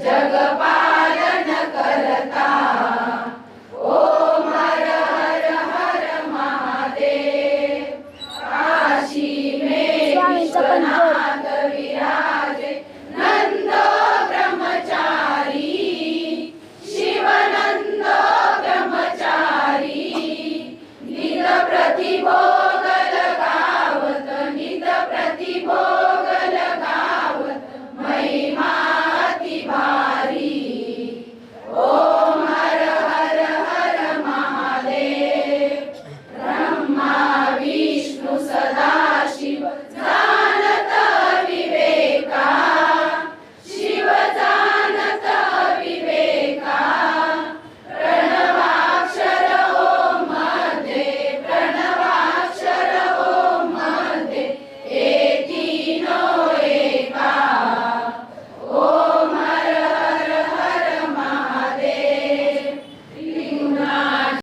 जगपालन करता। ओम हर हर हर महादेव। काशी में